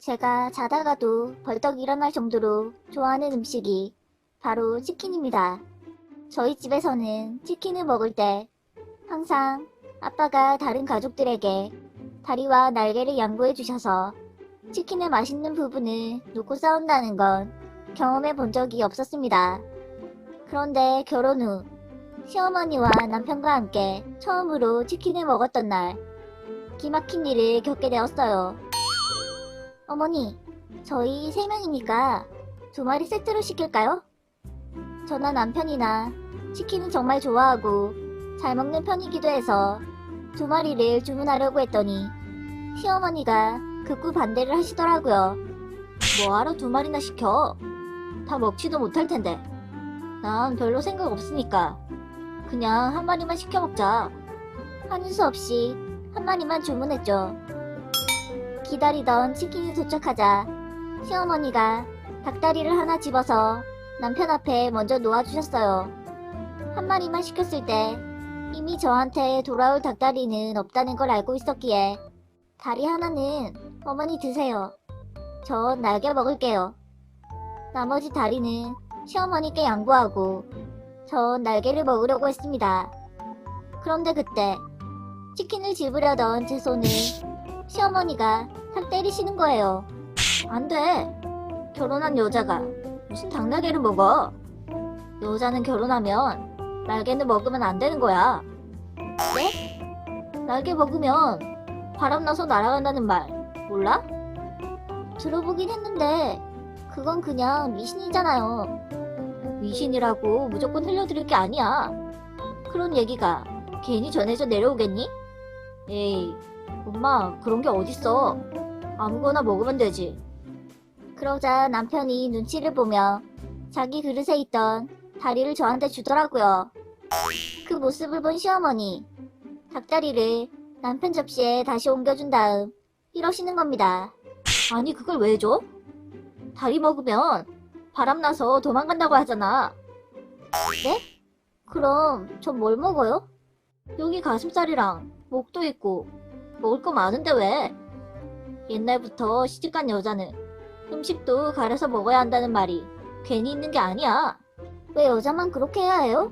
제가 자다가도 벌떡 일어날 정도로 좋아하는 음식이 바로 치킨입니다. 저희 집에서는 치킨을 먹을 때 항상 아빠가 다른 가족들에게 다리와 날개를 양보해 주셔서 치킨의 맛있는 부분을 놓고 싸운다는 건 경험해 본 적이 없었습니다. 그런데 결혼 후 시어머니와 남편과 함께 처음으로 치킨을 먹었던 날 기막힌 일을 겪게 되었어요. 어머니, 저희 세 명이니까 두 마리 세트로 시킬까요? 저나 남편이나 치킨은 정말 좋아하고 잘 먹는 편이기도 해서 두 마리를 주문하려고 했더니 시어머니가 극구 반대를 하시더라고요. 뭐하러 두 마리나 시켜? 다 먹지도 못할 텐데. 난 별로 생각 없으니까 그냥 한 마리만 시켜 먹자. 하는 수 없이 한 마리만 주문했죠. 기다리던 치킨이 도착하자 시어머니가 닭다리를 하나 집어서 남편 앞에 먼저 놓아주셨어요. 한 마리만 시켰을 때 이미 저한테 돌아올 닭다리는 없다는 걸 알고 있었기에 다리 하나는 어머니 드세요. 전 날개 먹을게요. 나머지 다리는 시어머니께 양보하고 전 날개를 먹으려고 했습니다. 그런데 그때 치킨을 집으려던 제 손을 시어머니가 탁 때리시는 거예요. 안 돼. 결혼한 여자가 무슨 닭날개를 먹어. 여자는 결혼하면 날개는 먹으면 안 되는 거야. 네? 날개 먹으면 바람나서 날아간다는 말 몰라? 들어보긴 했는데 그건 그냥 미신이잖아요. 미신이라고 무조건 흘려드릴 게 아니야. 그런 얘기가 괜히 전해져 내려오겠니? 에이, 엄마 그런 게 어딨어. 아무거나 먹으면 되지. 그러자 남편이 눈치를 보며 자기 그릇에 있던 다리를 저한테 주더라고요. 그 모습을 본 시어머니, 닭다리를 남편 접시에 다시 옮겨준 다음 이러시는 겁니다. 아니 그걸 왜 줘? 다리 먹으면 바람나서 도망간다고 하잖아. 네? 그럼 전 뭘 먹어요? 여기 가슴살이랑 목도 있고 먹을 거 많은데 왜? 옛날부터 시집간 여자는 음식도 가려서 먹어야 한다는 말이 괜히 있는 게 아니야. 왜 여자만 그렇게 해야 해요?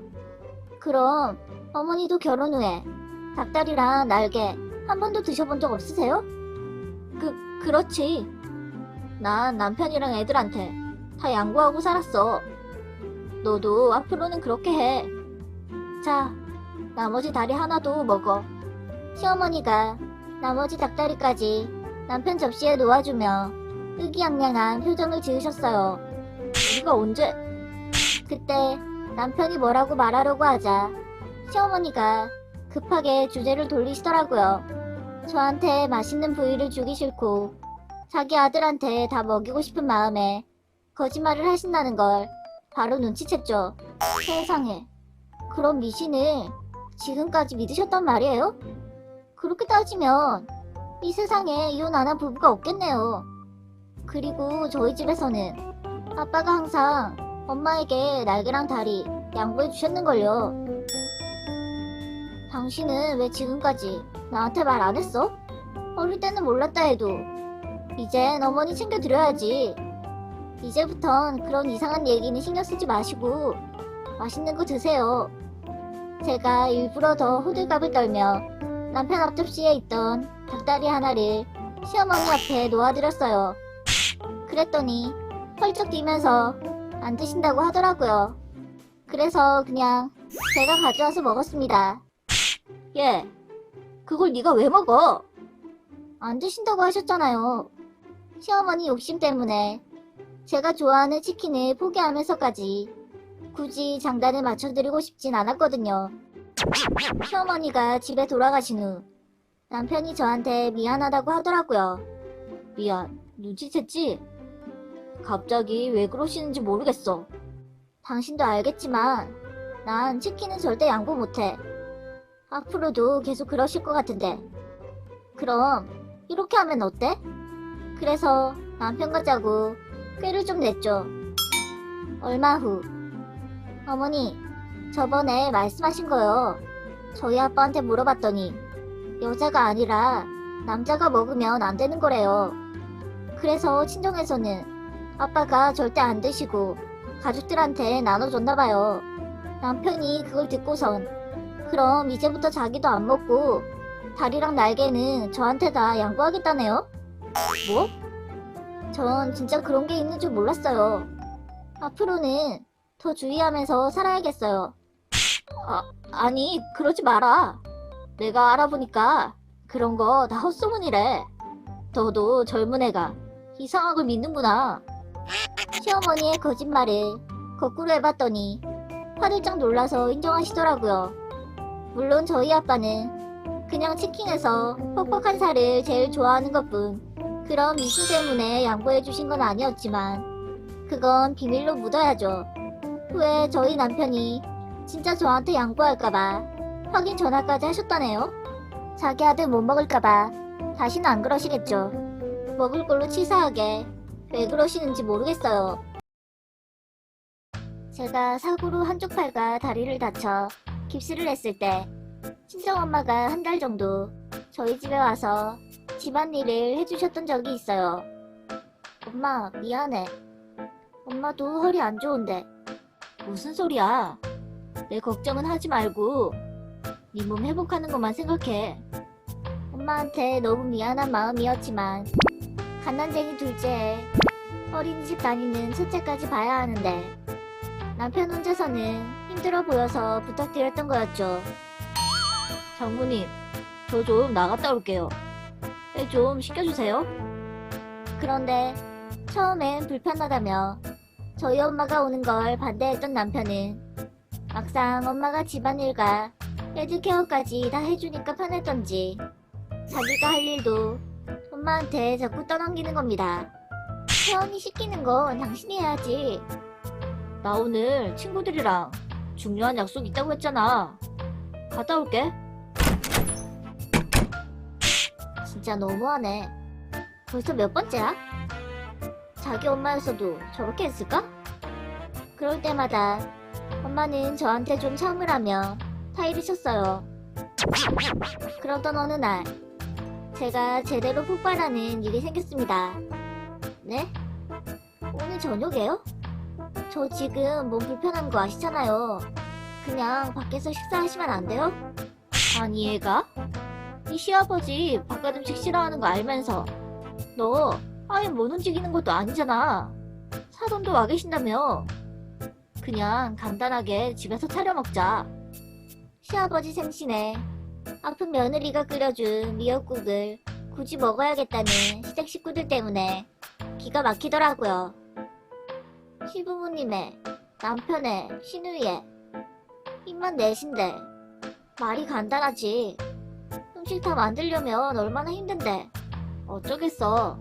그럼 어머니도 결혼 후에 닭다리랑 날개 한 번도 드셔본 적 없으세요? 그, 그렇지. 난 남편이랑 애들한테 다 양보하고 살았어. 너도 앞으로는 그렇게 해. 자, 나머지 다리 하나도 먹어. 시어머니가 나머지 닭다리까지 남편 접시에 놓아주며 의기양양한 표정을 지으셨어요. 우리가 언제? 그때 남편이 뭐라고 말하려고 하자 시어머니가 급하게 주제를 돌리시더라고요. 저한테 맛있는 부위를 주기 싫고 자기 아들한테 다 먹이고 싶은 마음에 거짓말을 하신다는 걸 바로 눈치챘죠. 세상에. 그런 미신을 지금까지 믿으셨단 말이에요? 그렇게 따지면 이 세상에 이혼 안 한 부부가 없겠네요. 그리고 저희 집에서는 아빠가 항상 엄마에게 날개랑 다리 양보해 주셨는걸요. 당신은 왜 지금까지 나한테 말 안 했어? 어릴 때는 몰랐다 해도 이젠 어머니 챙겨드려야지. 이제부턴 그런 이상한 얘기는 신경 쓰지 마시고 맛있는 거 드세요. 제가 일부러 더 호들갑을 떨며 남편 앞접시에 있던 닭다리 하나를 시어머니 앞에 놓아드렸어요. 그랬더니 펄쩍 뛰면서 안 드신다고 하더라고요. 그래서 그냥 제가 가져와서 먹었습니다. 예, 그걸 네가 왜 먹어? 안 드신다고 하셨잖아요. 시어머니 욕심 때문에 제가 좋아하는 치킨을 포기하면서까지 굳이 장단을 맞춰드리고 싶진 않았거든요. 시어머니가 집에 돌아가신 후 남편이 저한테 미안하다고 하더라고요. 미안, 눈치챘지? 갑자기 왜 그러시는지 모르겠어. 당신도 알겠지만 난 치킨은 절대 양보 못해. 앞으로도 계속 그러실 것 같은데. 그럼 이렇게 하면 어때? 그래서 남편과 짜고 꾀를 좀 냈죠. 얼마 후 어머니 저번에 말씀하신 거요. 저희 아빠한테 물어봤더니 여자가 아니라 남자가 먹으면 안 되는 거래요. 그래서 친정에서는 아빠가 절대 안 드시고 가족들한테 나눠줬나 봐요. 남편이 그걸 듣고선 그럼 이제부터 자기도 안 먹고 다리랑 날개는 저한테 다 양보하겠다네요? 뭐? 전 진짜 그런 게 있는 줄 몰랐어요. 앞으로는 더 주의하면서 살아야겠어요. 아, 아니, 그러지 마라. 내가 알아보니까 그런 거 다 헛소문이래. 너도 젊은 애가 이상한 걸 믿는구나. 시어머니의 거짓말을 거꾸로 해봤더니 화들짝 놀라서 인정하시더라고요. 물론 저희 아빠는 그냥 치킨에서 퍽퍽한 살을 제일 좋아하는 것뿐 그런 미신 때문에 양보해 주신 건 아니었지만 그건 비밀로 묻어야죠. 후에 저희 남편이 진짜 저한테 양보할까봐 확인 전화까지 하셨다네요. 자기 아들 못 먹을까봐 다시는 안 그러시겠죠. 먹을 걸로 치사하게 왜 그러시는지 모르겠어요. 제가 사고로 한쪽 팔과 다리를 다쳐 깁스를 했을 때 친정엄마가 한 달 정도 저희 집에 와서 집안일을 해주셨던 적이 있어요. 엄마 미안해. 엄마도 허리 안 좋은데. 무슨 소리야? 내 걱정은 하지 말고 네 몸 회복하는 것만 생각해. 엄마한테 너무 미안한 마음이었지만 갓난쟁이 둘째에 어린이집 다니는 첫째까지 봐야 하는데 남편 혼자서는 힘들어 보여서 부탁드렸던 거였죠. 장모님, 저 좀 나갔다 올게요. 애 좀 시켜주세요. 그런데 처음엔 불편하다며 저희 엄마가 오는 걸 반대했던 남편은 막상 엄마가 집안일과 헤드케어까지 다 해주니까 편했던지 자기가 할 일도 엄마한테 자꾸 떠넘기는 겁니다. 태연이 시키는 건 당신이 해야지. 나 오늘 친구들이랑 중요한 약속 있다고 했잖아. 갔다 올게. 진짜 너무하네. 벌써 몇 번째야? 자기 엄마였어도 저렇게 했을까? 그럴 때마다 엄마는 저한테 좀 참으라며 타이를 쳤어요. 그러던 어느 날, 제가 제대로 폭발하는 일이 생겼습니다. 네? 오늘 저녁에요? 저 지금 몸 불편한 거 아시잖아요. 그냥 밖에서 식사하시면 안 돼요? 아니 얘가? 이 시아버지 바깥 음식 싫어하는 거 알면서 너 아예 못 움직이는 것도 아니잖아. 사돈도 와 계신다며. 그냥 간단하게 집에서 차려 먹자. 시아버지 생신에 아픈 며느리가 끓여준 미역국을 굳이 먹어야겠다는 시댁 식구들 때문에 기가 막히더라고요. 시부모님의 남편의 시누이의 힘만 내신데 말이 간단하지. 음식 다 만들려면 얼마나 힘든데. 어쩌겠어.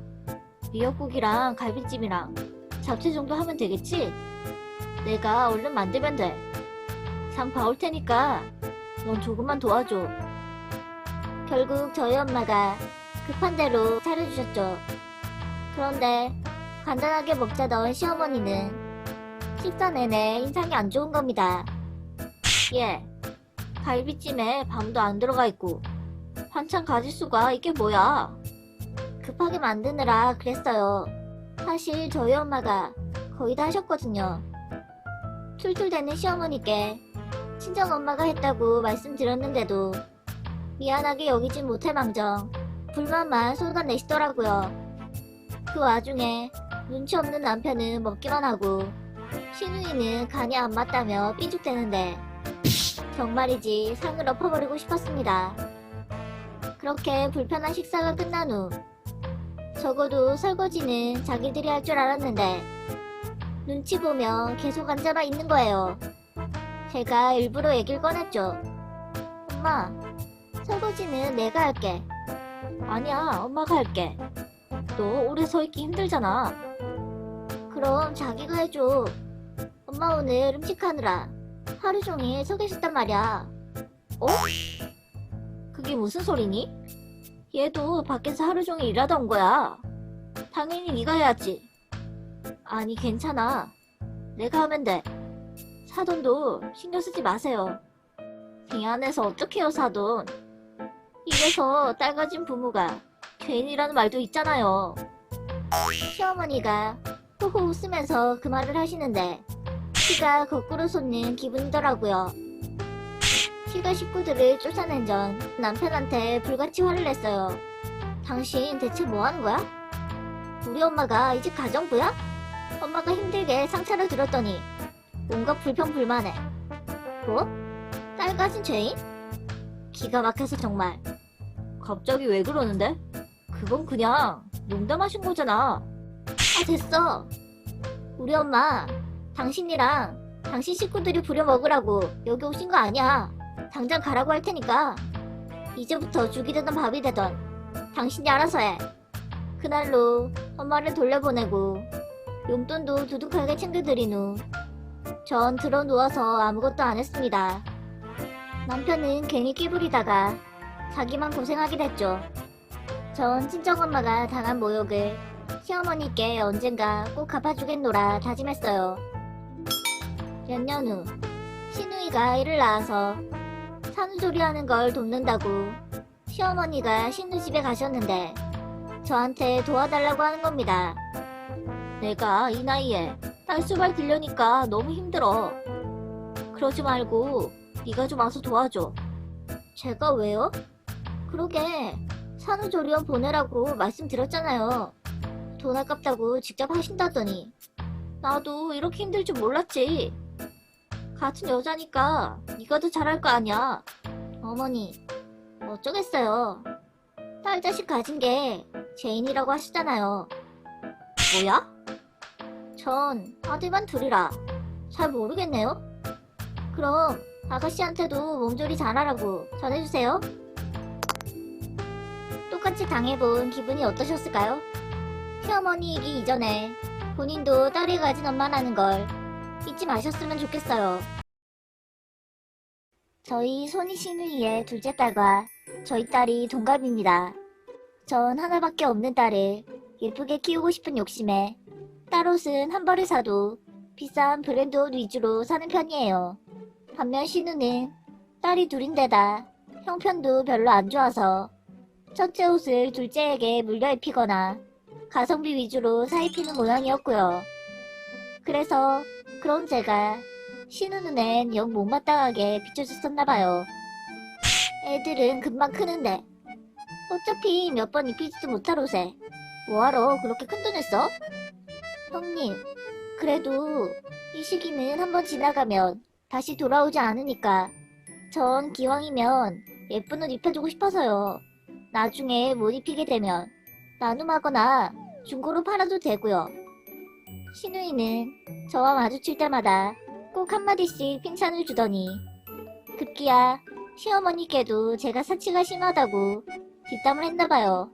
미역국이랑 갈비찜이랑 잡채 정도 하면 되겠지? 내가 얼른 만들면 돼. 장 봐올 테니까 넌 조금만 도와줘. 결국 저희 엄마가 급한 대로 차려주셨죠. 그런데 간단하게 먹자 넣은 시어머니는 식사 내내 인상이 안 좋은 겁니다. 예, 갈비찜에 밤도 안 들어가 있고 반찬 가짓수가 이게 뭐야? 급하게 만드느라 그랬어요. 사실 저희 엄마가 거의 다 하셨거든요. 툴툴대는 시어머니께 친정 엄마가 했다고 말씀드렸는데도 미안하게 여기진 못할 망정 불만만 쏟아내시더라고요. 그 와중에 눈치 없는 남편은 먹기만 하고 시누이는 간이 안 맞다며 삐죽대는데 정말이지 상을 엎어버리고 싶었습니다. 그렇게 불편한 식사가 끝난 후 적어도 설거지는 자기들이 할 줄 알았는데 눈치 보며 계속 앉아만 있는 거예요. 제가 일부러 얘기를 꺼냈죠. 엄마, 설거지는 내가 할게. 아니야, 엄마가 할게. 너 오래 서 있기 힘들잖아. 그럼 자기가 해줘. 엄마 오늘 음식하느라 하루 종일 서 계셨단 말이야. 어? 그게 무슨 소리니? 얘도 밖에서 하루 종일 일하다 온 거야. 당연히 네가 해야지. 아니 괜찮아. 내가 하면 돼. 사돈도 신경 쓰지 마세요. 미안해서 어떡해요 사돈. 이래서 딸 가진 부모가 괜히라는 말도 있잖아요. 시어머니가 호호 웃으면서 그 말을 하시는데 키가 거꾸로 솟는 기분이더라고요. 키가 식구들을 쫓아낸 전 남편한테 불같이 화를 냈어요. 당신 대체 뭐 하는 거야? 우리 엄마가 이집 가정부야? 엄마가 힘들게 상처를 들었더니 온갖 불평불만해. 뭐? 딸 가진 죄인? 기가 막혀서 정말. 갑자기 왜 그러는데? 그건 그냥 농담하신 거잖아. 아, 됐어. 우리 엄마, 당신이랑 당신 식구들이 부려먹으라고 여기 오신 거 아니야. 당장 가라고 할 테니까. 이제부터 죽이 되던 밥이 되던 당신이 알아서 해. 그날로 엄마를 돌려보내고 용돈도 두둑하게 챙겨드린 후 전 들어 누워서 아무것도 안 했습니다. 남편은 괜히 끼부리다가 자기만 고생하게 됐죠. 전 친정엄마가 당한 모욕을 시어머니께 언젠가 꼭 갚아주겠노라 다짐했어요. 몇 년 후, 신우이가 아이를 낳아서 산후조리 하는 걸 돕는다고 시어머니가 신우 집에 가셨는데 저한테 도와달라고 하는 겁니다. 내가 이 나이에 딸수발 들려니까 너무 힘들어. 그러지 말고 네가 좀 와서 도와줘. 제가 왜요? 그러게 산후조리원 보내라고 말씀드렸잖아요. 돈 아깝다고 직접 하신다더니 나도 이렇게 힘들 줄 몰랐지. 같은 여자니까 네가 더 잘할 거 아니야. 어머니 어쩌겠어요. 딸 자식 가진 게 죄인이라고 하시잖아요. 뭐야? 전 아들만 둘이라 잘 모르겠네요. 그럼 아가씨한테도 몸조리 잘하라고 전해주세요. 똑같이 당해본 기분이 어떠셨을까요? 시어머니이기 이전에 본인도 딸이 가진 엄마라는 걸 잊지 마셨으면 좋겠어요. 저희 손이 신우이의 둘째 딸과 저희 딸이 동갑입니다. 전 하나밖에 없는 딸을 예쁘게 키우고 싶은 욕심에 딸 옷은 한 벌을 사도 비싼 브랜드 옷 위주로 사는 편이에요. 반면 신우는 딸이 둘인데다 형편도 별로 안 좋아서 첫째 옷을 둘째에게 물려 입히거나 가성비 위주로 사 입히는 모양이었고요. 그래서 그런 제가 신우 눈엔 영 못마땅하게 비춰졌었나봐요. 애들은 금방 크는데 어차피 몇 번 입히지도 못할 옷에 뭐하러 그렇게 큰 돈을 써? 형님, 그래도 이 시기는 한번 지나가면 다시 돌아오지 않으니까 전 기왕이면 예쁜 옷 입혀주고 싶어서요. 나중에 못 입히게 되면 나눔하거나 중고로 팔아도 되고요. 신우이는 저와 마주칠 때마다 꼭 한마디씩 칭찬을 주더니 급기야 시어머니께도 제가 사치가 심하다고 뒷담을 했나봐요.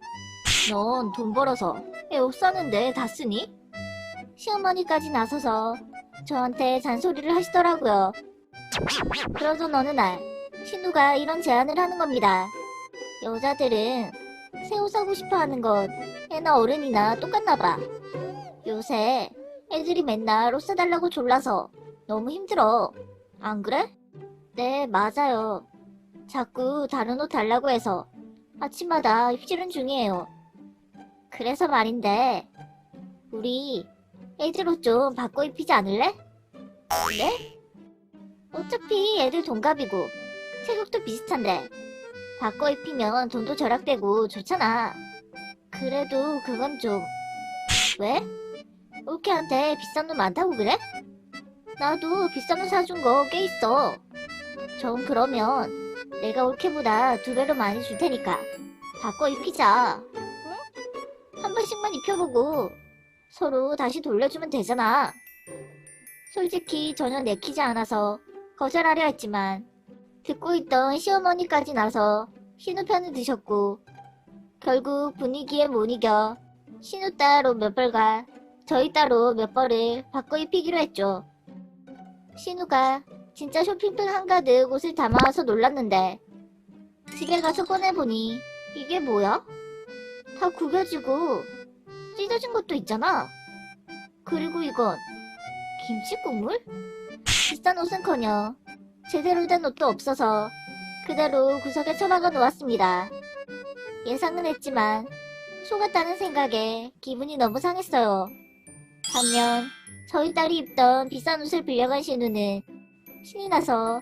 넌 돈 벌어서 애 옷 사는데 다 쓰니? 시어머니까지 나서서 저한테 잔소리를 하시더라고요. 그러던 어느 날 신우가 이런 제안을 하는 겁니다. 여자들은 새 옷 사고 싶어 하는 건 애나 어른이나 똑같나 봐. 요새 애들이 맨날 옷 사달라고 졸라서 너무 힘들어. 안 그래? 네, 맞아요. 자꾸 다른 옷 달라고 해서 아침마다 입질은 중이에요. 그래서 말인데, 우리 애들 옷 좀 바꿔 입히지 않을래? 네? 어차피 애들 동갑이고 체격도 비슷한데 바꿔 입히면 돈도 절약되고 좋잖아. 그래도 그건 좀 왜? 올케한테 비싼 옷 많다고 그래? 나도 비싼 옷 사준 거 꽤 있어. 전 그러면 내가 올케보다 두 배로 많이 줄 테니까 바꿔 입히자. 응? 한 번씩만 입혀보고 서로 다시 돌려주면 되잖아. 솔직히 전혀 내키지 않아서 거절하려 했지만 듣고 있던 시어머니까지 나서 신우 편을 드셨고 결국 분위기에 못 이겨 신우 따로 몇 벌과 저희 따로 몇 벌을 바꿔 입히기로 했죠. 신우가 진짜 쇼핑백 한가득 옷을 담아와서 놀랐는데 집에 가서 꺼내보니 이게 뭐야? 다 구겨지고 찢어진 것도 있잖아. 그리고 이건 김치 국물? 비싼 옷은커녕 제대로 된 옷도 없어서 그대로 구석에 처박아 놓았습니다. 예상은 했지만 속았다는 생각에 기분이 너무 상했어요. 반면 저희 딸이 입던 비싼 옷을 빌려간 신우는 신이 나서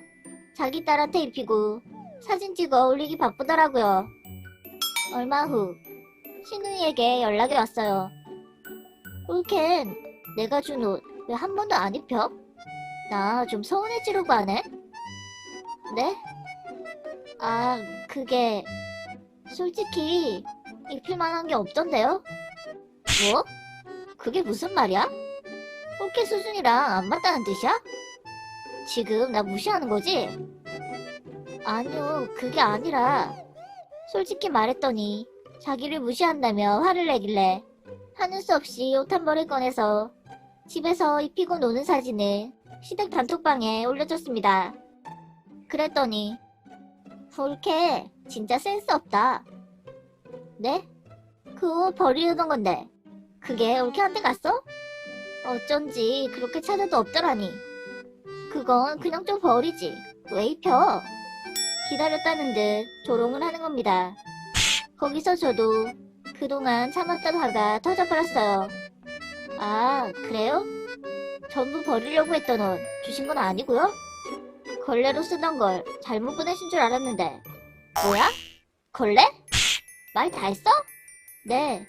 자기 딸한테 입히고 사진 찍어 올리기 바쁘더라고요. 얼마 후 신우이에게 연락이 왔어요. 꿀캔, 내가 준 옷 왜 한 번도 안 입혀? 나 좀 서운해지려고 하네? 네? 아, 그게 솔직히 입힐 만한 게 없던데요? 뭐? 그게 무슨 말이야? 꿀캔 수준이랑 안 맞다는 뜻이야? 지금 나 무시하는 거지? 아니요, 그게 아니라 솔직히 말했더니 자기를 무시한다며 화를 내길래 하는 수 없이 옷 한 벌을 꺼내서 집에서 입히고 노는 사진을 시댁 단톡방에 올려줬습니다. 그랬더니 볼케 진짜 센스 없다. 네? 그 옷 버리려던 건데 그게 올케한테 갔어? 어쩐지 그렇게 찾아도 없더라니. 그건 그냥 좀 버리지. 왜 입혀? 기다렸다는 듯 조롱을 하는 겁니다. 거기서 저도 그동안 참았던 화가 터져버렸어요. 아, 그래요? 전부 버리려고 했던 옷 주신 건 아니고요? 걸레로 쓰던 걸 잘못 보내신 줄 알았는데. 뭐야? 걸레? 말 다 했어? 네.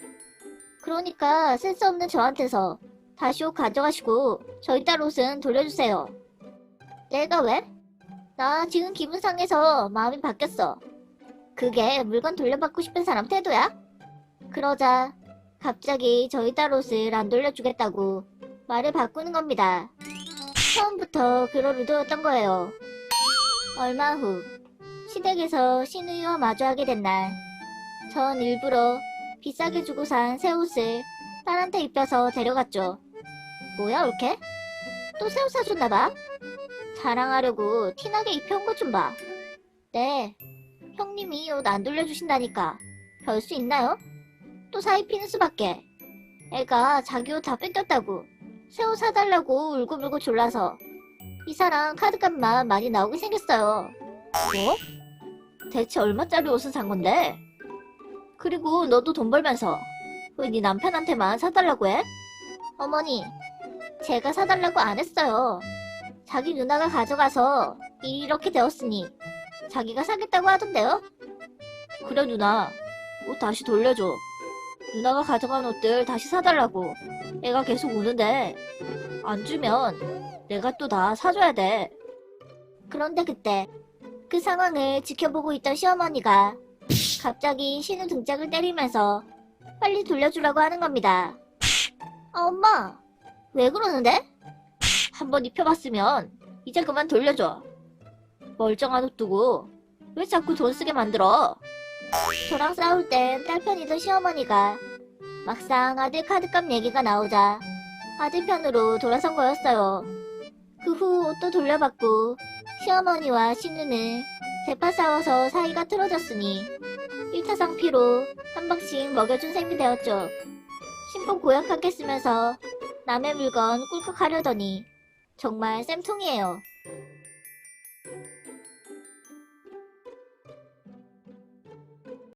그러니까 센스 없는 저한테서 다시 옷 가져가시고 저희 딸 옷은 돌려주세요. 내가 왜? 나 지금 기분 상해서 마음이 바뀌었어. 그게 물건 돌려받고 싶은 사람 태도야? 그러자 갑자기 저희 딸 옷을 안 돌려주겠다고 말을 바꾸는 겁니다. 처음부터 그럴 의도였던 거예요. 얼마 후 시댁에서 신우이와 마주하게 된 날, 전 일부러 비싸게 주고 산 새 옷을 딸한테 입혀서 데려갔죠. 뭐야, 이렇게? 또새 옷 사줬나봐? 자랑하려고 티나게 입혀온 것 좀 봐. 네, 형님이 옷 안 돌려주신다니까 별 수 있나요? 또 사입히는 수밖에. 애가 자기 옷 다 뺏겼다고 새 옷 사달라고 울고불고 졸라서 이 사람 카드값만 많이 나오게 생겼어요. 뭐? 대체 얼마짜리 옷을 산 건데? 그리고 너도 돈 벌면서 왜 네 남편한테만 사달라고 해? 어머니, 제가 사달라고 안 했어요. 자기 누나가 가져가서 이렇게 되었으니 자기가 사겠다고 하던데요? 그래 누나, 옷 다시 돌려줘. 누나가 가져간 옷들 다시 사달라고 애가 계속 우는데 안 주면 내가 또 다 사줘야 돼. 그런데 그때 그 상황을 지켜보고 있던 시어머니가 갑자기 신우 등짝을 때리면서 빨리 돌려주라고 하는 겁니다. 아, 엄마, 왜 그러는데? 한번 입혀봤으면 이제 그만 돌려줘. 멀쩡한 옷 두고 왜 자꾸 돈 쓰게 만들어? 저랑 싸울 땐 딸 편이던 시어머니가 막상 아들 카드값 얘기가 나오자 아들 편으로 돌아선 거였어요. 그후 옷도 돌려받고 시어머니와 신우는 대파 싸워서 사이가 틀어졌으니 1차 상피로 한 방씩 먹여준 셈이 되었죠. 신분 고약하게 쓰면서 남의 물건 꿀꺽하려더니 정말 쌤통이에요.